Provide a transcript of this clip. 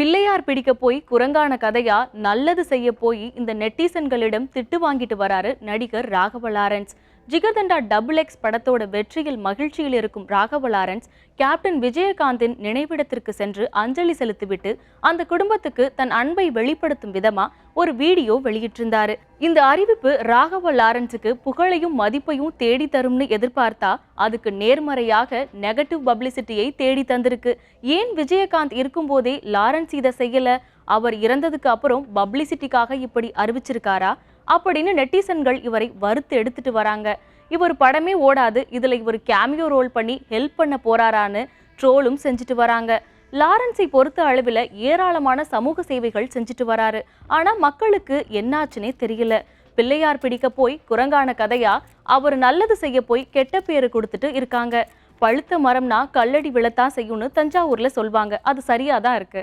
பிள்ளையார் பிடிக்க போய் குரங்கான கதையா நல்லது செய்ய போய் இந்த நெட்டிசன்களிடம் திட்டு வாங்கிட்டு வராரு நடிகர் Raghava Lawrence. Jigarthanda double x படத்தோட வெற்றியில் மகிழ்ச்சியில் இருக்கும் ராகவ லாரன்ஸ் கேப்டன் விஜயகாந்தின் நினைவிடத்திற்கு சென்று அஞ்சலி செலுத்திவிட்டு அந்த குடும்பத்துக்கு தன் அன்பை வெளிப்படுத்தும் விதமா ஒரு வீடியோ வெளியிட்டிருந்தாரு. இந்த அறிவிப்பு ராகவ லாரன்ஸுக்கு புகழையும் மதிப்பையும் தேடி தரும்னு எதிர்பார்த்தா அதுக்கு நேர்மறையாக நெகட்டிவ் பப்ளிசிட்டியை தேடி தந்திருக்கு. ஏன் விஜயகாந்த் இருக்கும்போதே லாரன்ஸ் இதை செய்யல? அவர் இறந்ததுக்கு அப்புறம் பப்ளிசிட்டிக்காக இப்படி அறிவிச்சிருக்காரா? அப்படின்னு நெட்டிசன்கள் இவரை வறுத்து எடுத்துட்டு வராங்க. இவர் படமே ஓடாது. இதில் இவர் கேமியோ ரோல் பண்ணி ஹெல்ப் பண்ண போறாரான்னு ட்ரோலும் செஞ்சுட்டு வராங்க. லாரன்ஸை பொறுத்த அளவில் ஏராளமான சமூக சேவைகள் செஞ்சுட்டு வராரு. ஆனால் மக்களுக்கு என்னாச்சுன்னே தெரியல. பிள்ளையார் பிடிக்க போய் குரங்கான கதையா அவர் நல்லது செய்ய போய் கெட்ட பேரு கொடுத்துட்டு இருக்காங்க. பழுத்த மரம்னா கல்லடி விழத்தான் செய்யும்னு தஞ்சாவூர்ல சொல்வாங்க. அது சரியாதான் இருக்கு.